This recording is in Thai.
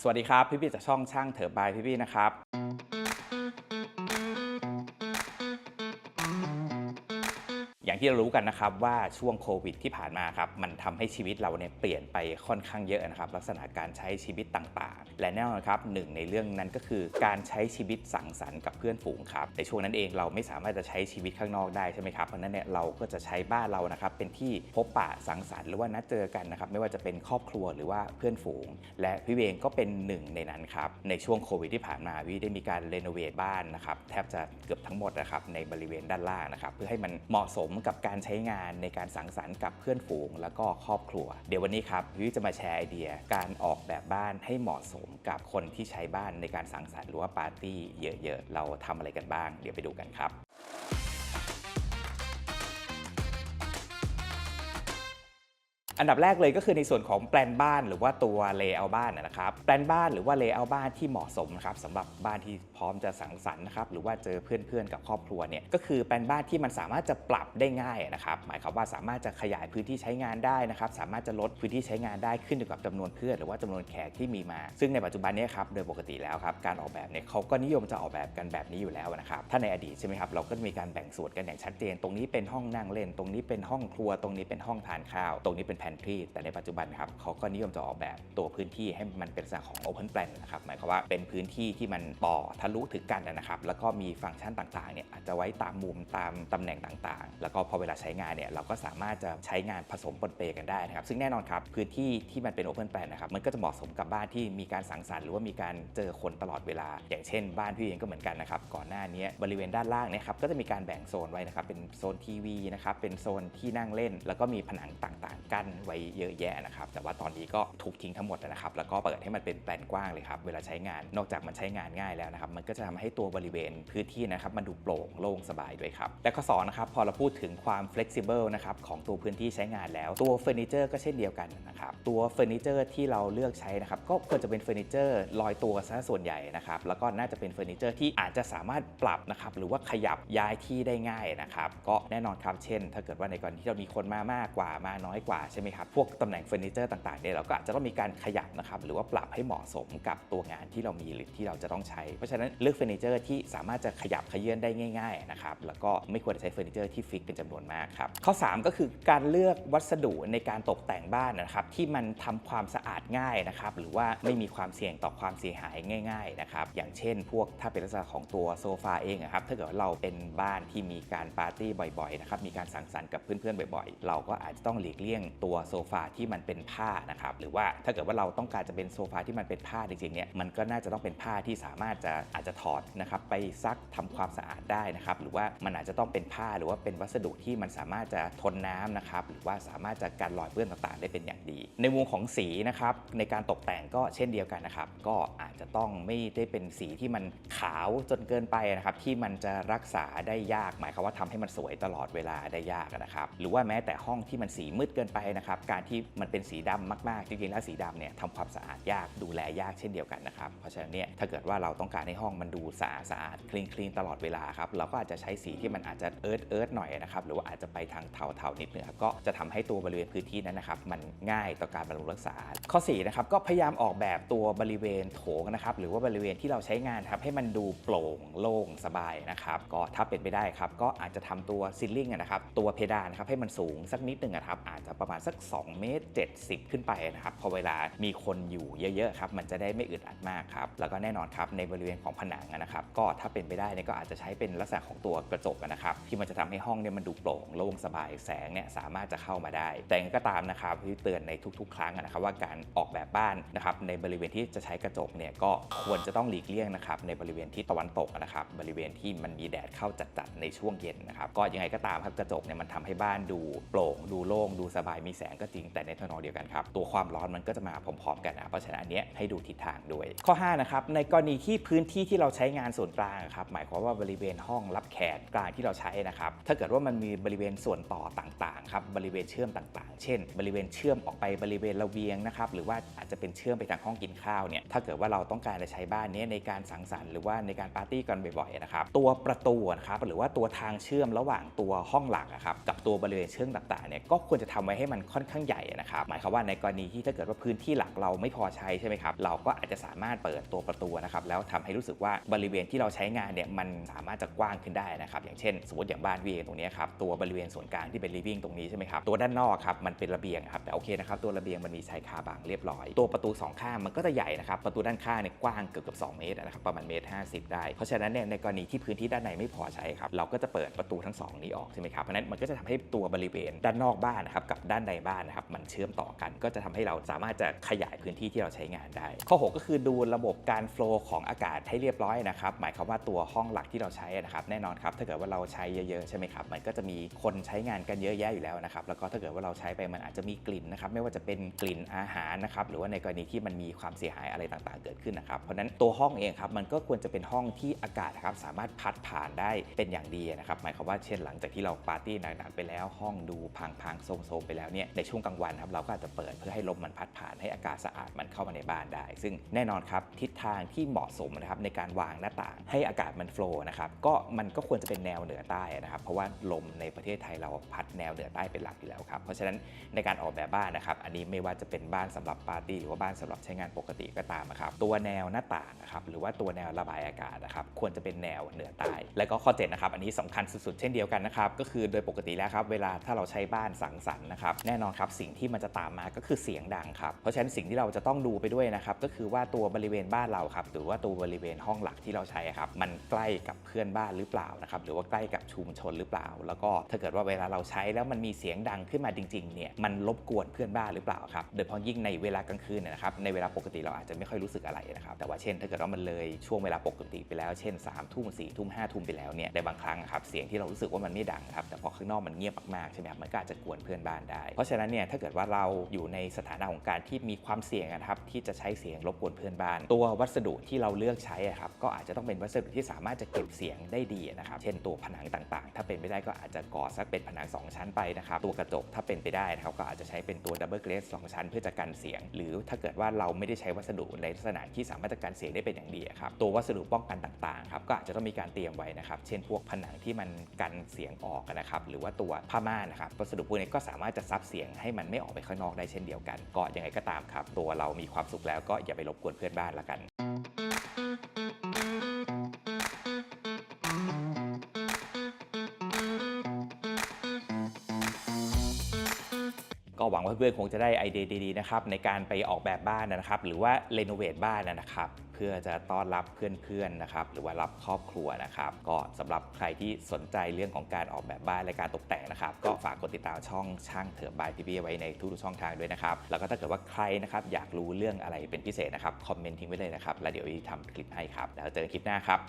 สวัสดีครับ พี่พี่จากช่องช่างเถอบายพี่พี่นะครับ อย่างที่เรารู้กันนะครับว่าช่วงโควิดที่ผ่านมาครับมันทำให้ชีวิตเราเนี่ยเปลี่ยนไปค่อนข้างเยอะนะครับลักษณะการใช้ชีวิตต่างๆ และแน่นอนครับหนึ่งในเรื่องนั้นก็คือการใช้ชีวิตสังสรรค์กับเพื่อนฝูงครับในช่วงนั้นเองเราไม่สามารถจะใช้ชีวิตข้างนอกได้ใช่ไหมครับเพราะฉะนั้นเนี่ยเราก็จะใช้บ้านเรานะครับเป็นที่พบปะสังสรรค์หรือว่านัดเจอกันนะครับไม่ว่าจะเป็นครอบครัวหรือว่าเพื่อนฝูง และพี่เวงก็เป็นหนึ่งในนั้นครับในช่วงโควิดที่ผ่านมาพี่ได้มีการรีโนเวทบ้านนะครับแทบจะเกือบทั้งหมดนะครับในบริเวณด้านล่างนะครับเพื่อให้มันเหมาะสมกับการใช้งานในการสังสรรค์กับเพื่อนฝูง แล้วก็ครอบครัว เดี๋ยววันนี้ครับพี่จะมาแชร์ไอเดียการออกแบบบ้านให้เหมาะสมกับคนที่ใช้บ้านในการสังสรรค์หรือว่าปาร์ตี้เยอะๆ เราทำอะไรกันบ้าง เดี๋ยวไปดูกันครับ อันดับแรกเลยก็คือในส่วนของแปลนบ้านหรือว่าตัวเลเยอร์บ้านนะครับแปลนบ้านหรือว่าเลเยอร์บ้านที่เหมาะสมนะครับสำหรับบ้านที่พร้อมจะสังสรรค์นะครับหรือว่าเจอเพื่อนๆกับครอบครัวเนี่ยก็คือแปลนบ้านที่มันสามารถจะปรับได้ง่ายนะครับหมายความว่าสามารถจะขยายพื้นที่ใช้งานได้นะครับสามารถจะลดพื้นที่ใช้งานได้ขึ้นอยู่กับจำนวนเพื่อนหรือว่าจำนวนแขกที่มีมา ซึ่งในปัจจุบันนี้ครับโดยปกติแล้วครับการออกแบบเนี่ยเขาก็นิยมจะออกแบบกันแบบนี้อยู่แล้วนะครับถ้าในอดีตใช่ไหมครับเราก็มีการแบ่งส่วนกันอย่างชัดเจน ตรงนี้เป็นห้องนั่งเล่น ตรงนี้เป็นห้องครัว ตรงนี้เป็นห้องทานข้าว ตรงนี้เป็นแพนทรีแต่ในปัจจุบันครับเขาก็นิยมจะออกแบบตัวพื้นที่ให้มันเป็นลักษณะของ Open Plan นะครับหมายความว่าเป็นพื้นที่ที่มันต่อทะลุถึงกันนะครับ แล้วก็มีฟังก์ชันต่างๆเนี่ยอาจจะไว้ตามมุมตามตำแหน่งต่างๆ แล้วก็พอเวลาใช้งานเนี่ยเราก็สามารถจะใช้งานผสมปนเปกันได้นะครับ ซึ่งแน่นอนครับพื้นที่ที่มันเป็น Open Plan นะครับมันก็จะเหมาะสมกับบ้านที่มีการสังสรรค์หรือว่ามีการเจอคนตลอดเวลา อย่างเช่น บ้านพี่เองก็เหมือนกันนะครับก่อนหน้านี้บริเวณด้านล่างเนี่ยครับก็จะมีการแบ่งโซนไว้นะครับเป็นโซนทีวีนะครับเป็นโซนที่นั่งเล่น แล้วก็มีผนังต่างๆกั้นไว้เยอะแยะนะครับแต่ว่าตอนนี้ก็ถูกทิ้งทั้งหมดนะครับแล้วก็เปิดให้มันเป็นแปลนกว้างเลยครับเวลาใช้งานนอกจากมันใช้งานง่ายแล้วนะครับมันก็จะทำให้ตัวบริเวณพื้นที่นะครับมันดูโปร่งโล่งสบายด้วยครับและข้อสองนะครับพอเราพูดถึงความ flexible นะครับของตัวพื้นที่ใช้งานแล้วตัวเฟอร์นิเจอร์ก็เช่นเดียวกันนะครับตัวเฟอร์นิเจอร์ที่เราเลือกใช้นะครับก็ควรจะเป็นเฟอร์นิเจอร์ลอยตัวซะส่วนใหญ่นะครับแล้วก็น่าจะเป็นเฟอร์นิเจอร์ที่อาจจะสามารถปรับนะครับหรือว่าขยับย้ายที่ได้ง่ายนะครับก็แน่นอนครับเช่น ถ้าเกิดว่าในกรณีที่เรามีคนมามากกว่ามาน้อยกว่าใช่ไหมครับ พวกตำแหน่งเฟอร์นิเจอร์ต่างๆเนี่ยเราก็อาจจะต้องมีการขยับนะครับหรือว่าปรับให้เหมาะสมกับตัวงานที่เรามีหรือที่เราจะต้องใช้ เพราะฉะนั้นเลือกเฟอร์นิเจอร์ที่สามารถจะขยับขยื่นได้ง่ายๆนะครับแล้วก็ไม่ควรจะใช้เฟอร์นิเจอร์ที่ฟิกเป็นจำนวนมากครับข้อ 3 ก็คือการเลือกวัสดุในการตกแต่งบ้านนะครับที่มันทำความสะอาดง่ายนะครับหรือว่าไม่มีความเสี่ยงต่อความเสียหายง่ายๆนะครับอย่างเช่น พวกถ้าเป็นลักษณะของตัวโซฟาเองอะครับถ้าเกิดเราเป็นบ้านที่มีการปาร์ตี้บ่อยๆนะครับมีการสังสรรค์กับเพื่อนๆบ่อย ๆ เราก็อาจจะต้องหลีกเลี่ยงตัวโซฟาที่มันเป็นผ้านะครับหรือว่าถ้าเกิดว่าเราต้องการจะเป็นโซฟาที่มันเป็นผ้าจริงๆเนี่ยมันก็น่าจะต้องเป็นผ้าที่สามารถจะอาจจะถอดนะครับไปซักทำความสะอาดได้นะครับหรือว่ามันอาจจะต้องเป็นผ้าหรือว่าเป็นวัสดุที่มันสามารถจะทนน้ำนะครับหรือว่าสามารถจะกันรอยเปื้อนต่างๆ ได้เป็นอย่างดี ในมุมของสีนะครับในการตกแต่งก็เช่นเดียวกันนะครับก็อาจจะต้องไม่ได้เป็นสีที่มันขาวจนเกินไปนะครับที่มันจะรักษาได้ยาก หมายความว่าทำให้มันสวยตลอดเวลาได้ยากนะครับหรือว่าแม้แต่ห้องที่มันสีมืดเกินไปนะครับการที่มันเป็นสีดำมากๆ จริงๆแล้วสีดำเนี่ยทำความสะอาดยากดูแลยากเช่นเดียวกันนะครับเพราะฉะนั้นเนี่ยถ้าเกิดว่าเราต้องการให้ห้องมันดูสะอาดสะอาดคลีนคลีนตลอดเวลาครับเราก็อาจจะใช้สีที่มันอาจจะเอิร์ธเอิร์ธหน่อยนะครับหรือว่าอาจจะไปทางเทาๆนิดนึงก็จะทำให้ตัวบริเวณพื้นที่นั้นนะครับมันง่ายต่อการบำรุงรักษา ข้อ4นะครับก็พยายามออกแบบตัวบริเวณโถงนะครับหรือว่าบริเวณที่เราใช้งานครับให้มันดูโปร่งโล่งสบายนะครับก็ถ้าเป็นไปได้ครับก็อาจจะทำตัวซิลลิ่งนะครับตัวเพดานนะครับให้มันสูงสักนิดหนึ่งนะครับอาจจะประมาณสัก2 เมตร 70 ขึ้นไปนะครับพอเวลามีคนอยู่เยอะๆครับมันจะได้ไม่อึดอัดมากครับแล้วก็แน่นอนครับในบริเวณของผนังนะครับก็ถ้าเป็นไปได้เนี่ยก็อาจจะใช้เป็นลักษณะของตัวกระจกนะครับที่มันจะทำให้ห้องเนี่ยมันดูโปร่งโล่งสบายแสงเนี่ยสามารถจะเข้ามาได้ แต่ยังไงก็ตามนะครับที่เตือนในทุก ๆ ครั้งนะครับว่าการออกแบบบ้านนะครับในบริเวณที่จะใช้กระจกเนี่ยก็ควรจะต้องหลีกเลี่ยงนะครับในบริเวณที่ตะวันตกนะครับบริเวณที่มันมีแดดเข้าจัดๆในช่วงเย็นนะครับก็ยังไงก็ตามครับกระจกเนี่ยมันทำให้บ้านดูโปร่งดูโล่งดูสบายมีแสงก็จริงแต่ในทนองเดียวกันครับ ตัวความร้อนมันก็จะมาพร้อมๆกันนะเพราะฉะนั้นอันเนี้ยให้ดูทิศทางด้วย ข้อ5นะครับในกรณีที่พื้นที่ที่เราใช้งานส่วนกลางครับหมายความว่าบริเวณห้องรับแขกกลางที่เราใช้นะครับถ้าเกิดว่ามันมีบริเวณส่วนต่อต่างๆครับบริเวณเชื่อมต่างๆ เช่น บริเวณเชื่อมออกไปบริเวณระเบียงนะครับหรือว่าอาจจะเป็นเชื่อมไปทางห้องกินข้าวเนี่ยถ้าเกิดว่าเราต้องการจะใช้บ้านนี้ในการสังสรรค์หรือว่าในการปาร์ตี้กันบ่อยๆนะครับตัวประตูนะครับหรือว่าตัวทางเชื่อมระหว่างตัวห้องหลักครับกับตัวบริเวณเชื่อมต่างๆเนี่ยก็ควรจะทำไว้ให้มันค่อนข้างใหญ่นะครับหมายความว่าในกรณีที่ถ้าเกิดว่าพื้นที่หลักเราไม่พอใช้ใช่ไหมครับเราก็อาจจะสามารถเปิดตัวประตูนะครับแล้วทำให้รู้สึกว่าบริเวณที่เราใช้งานเนี่ยมันสามารถจะกว้างขึ้นได้นะครับอย่างเช่นสมมติอย่างบ้านวีเองตรงนี้ครับตัวบริเวณส่วนกลางที่เป็น living ตรงนี้ใช่ไหมครับตัวด้านนอกครับมันเป็นระเบียงครับแต่โอเคนะครับตัวระเบียงมันมีชายคาบังเรียบร้อย ตัวประตูสองข้างมันก็จะใหญ่นะครับประตูด้านข้างเนี่ยกว้างเกือบเกือบ2เมตรนะครับประมาณเมตร50 ได้ เพราะฉะนั้นเนี่ยในกรณีที่พื้นที่ด้านในไม่พอใช้ครับเราก็จะเปิดประตูทั้งสองนี้ออกใช่ไหมครับเพราะนั้นมันก็จะทำให้ตัวบริเวณด้านนอกบ้านนะครับกับด้านในบ้านนะครับมันเชื่อมต่อกัน ก็จะทำให้เราสามารถจะขยายพื้นที่ที่เราใช้งานได้ ข้อ 6 ก็คือดูระบบการโฟล์ของอากาศให้เรียบร้อยนะครับหมายความว่าตัวห้องหลักที่เราใช้นะครับแน่นอนครับถ้าเกิดว่าเราใช้เยอะๆใช่ไหมครับมันก็จะมีคนใช้งานกันเยอะแยะอยู่แล้วนะครับแล้วก็ถ้าเกิดว่าเราใช้ไปมันอาจจะมีกลิ่นนะครับไม่ว่าจะเป็นกลิ่นอาหารนะครับหรือว่าในกรณีที่มันมีความเสียหายอะไรต่างๆ เกิดขึ้นนะครับเพราะนั้นตัวห้องเองครับมันก็ควรจะเป็นห้องที่อากาศครับสามารถพัดผ่านได้เป็นอย่างดีนะครับหมายความว่าเช่นหลังจากที่เราปาร์ตี้หนักๆไปแล้วห้องดูพังๆโซมๆไปแล้วเนี่ยในช่วงกลางวันครับเราก็อาจจะเปิดเพื่อให้ลมมันพัดผ่านให้อากาศสะอาดมันเข้ามาในบ้านได้ ซึ่งแน่นอนครับทิศทางที่เหมาะสมนะครับในการวางหน้าต่างให้อากาศมันโฟล์นะครับก็มันก็ควรจะเป็นแนวเหนือใต้นะครับเพราะว่าลมในประเทศไทยเราพัดแนวเหนือใต้เป็นหลักอยู่แล้วครับเพราะฉะนั้นในการออกแบบบ้านนะครับอันนี้ไม่ว่าจะเป็นบ้านสำหรับปาร์ตี้หรือว่าบ้านสำหรับใช้งานปกติก็ตามนะครับตัวแนวหน้าต่างนะครับหรือว่าตัวแนวระบายอากาศนะครับควรจะเป็นแนวเหนือใต้และก็ข้อ7นะครับอันนี้สำคัญสุดๆเช่นเดียวกันนะครับก็คือโดยปกติแล้วครับเวลาถ้าเราใช้บ้านสังสรรค์นะครับแน่นอนครับสิ่งที่มันจะตามมาก็คือเสียงดังครับ เพราะฉะนั้นสิ่งที่เราจะต้องดูไปด้วยนะครับก็คือว่าตัวบริเวณบ้านเราครับหรือว่าตัวบริเวณห้องหลักที่เราใช้ครับมันใกล้กับเพื่อนบ้านหรือเปล่านะครับหรือว่าใกล้กับชุมชนหรือเปล่า แล้วก็ถ้าเกิดว่าเวลาเราใช้แล้วมันมีเสียงดังขึ้นมาจริงๆเนี่ยมันรบกวนเพื่อนบ้านหรือเปล่าครับโดยเฉพาะยิ่งในเวลากลางคืนนะครับในเวลาปกติเราอาจจะไม่ค่อยรู้สึกอะไรนะครับแต่ว่าเช่น ถ้าเกิดว่ามันเลยช่วงเวลาปกติไปแล้วเช่น3ามทุ่มสี่ทุ่มห้าทุ่มไปแล้วเนี่ยในบางครั้งครับเสียงที่เรารู้สึกว่ามันไม่ดังครับแต่พอข้างนอกมันเงียบมากๆใช่ไหมครับมันก็อาจจะกวนเพื่อนบ้านได้เพราะฉะนั้นเนี่ยถ้าเกิดว่าเราอยู่ในสถานะของการที่มีความเสี่ยงนะครับที่จะใช้เสียงรบกวนเพื่อนบ้าน ตัววัสดุที่เราเลือกใช้อะครับก็อาจจะต้องเป็นวัสดุที่สามารถจะเก็บเสียงได้ดีนะครับเช่นตัวผนังต่างๆ ถ้าเป็นไปได้ก็อาจจะก่อสักเป็นผนัง 2 ชั้นไปนะครับตัวกระจกถ้าเป็นไปได้นะครับก็อาจจะใช้เป็นตัวดับเบิลเกรสสชั้นเพื่อจะกันเสียง หรือถ้าเกิดว่าเราไม่ได้ใช้วัสดุในลักษณะที่สามารถจะกันเสียงได้เป็นอย่างดีครับตัววัสดุป้องกันต่างๆครับก็อาจจะต้องมีการเตรียมไว้นะครับเช่นพวกผนังที่มันกันเสียงออกนะครับหรือว่าตัวผ้าม่านนะครับวัสดุพวกนี้ก็สามารถจะซับเสียงให้มันไม่ออกไปข้างนอกได้เช่นเดียวกัน ก็ยังไงก็ตามครับ ตัวเรามีความสุขแล้วก็อย่าไปรบกวนเพื่อนบ้านละกันก็หวังว่าเพื่อนๆคงจะได้ไอเดียดีๆนะครับในการไปออกแบบบ้านนะครับ หรือว่ารีโนเวทบ้านนะครับ เพื่อจะต้อนรับเพื่อนๆนะครับหรือว่ารับครอบครัวนะครับ ก็สำหรับใครที่สนใจเรื่องของการออกแบบบ้านและการตกแต่งนะครับ ก็ฝากกดติดตามช่องช่างเถอะบายพีบีไว้ในทุกๆช่องทางด้วยนะครับ แล้วก็ถ้าเกิดว่าใครนะครับอยากรู้เรื่องอะไรเป็นพิเศษนะครับคอมเมนต์ทิ้งไว้เลยนะครับแล้วเดี๋ยวอีทำคลิปให้ครับ แล้วเจอกันคลิปหน้าครับ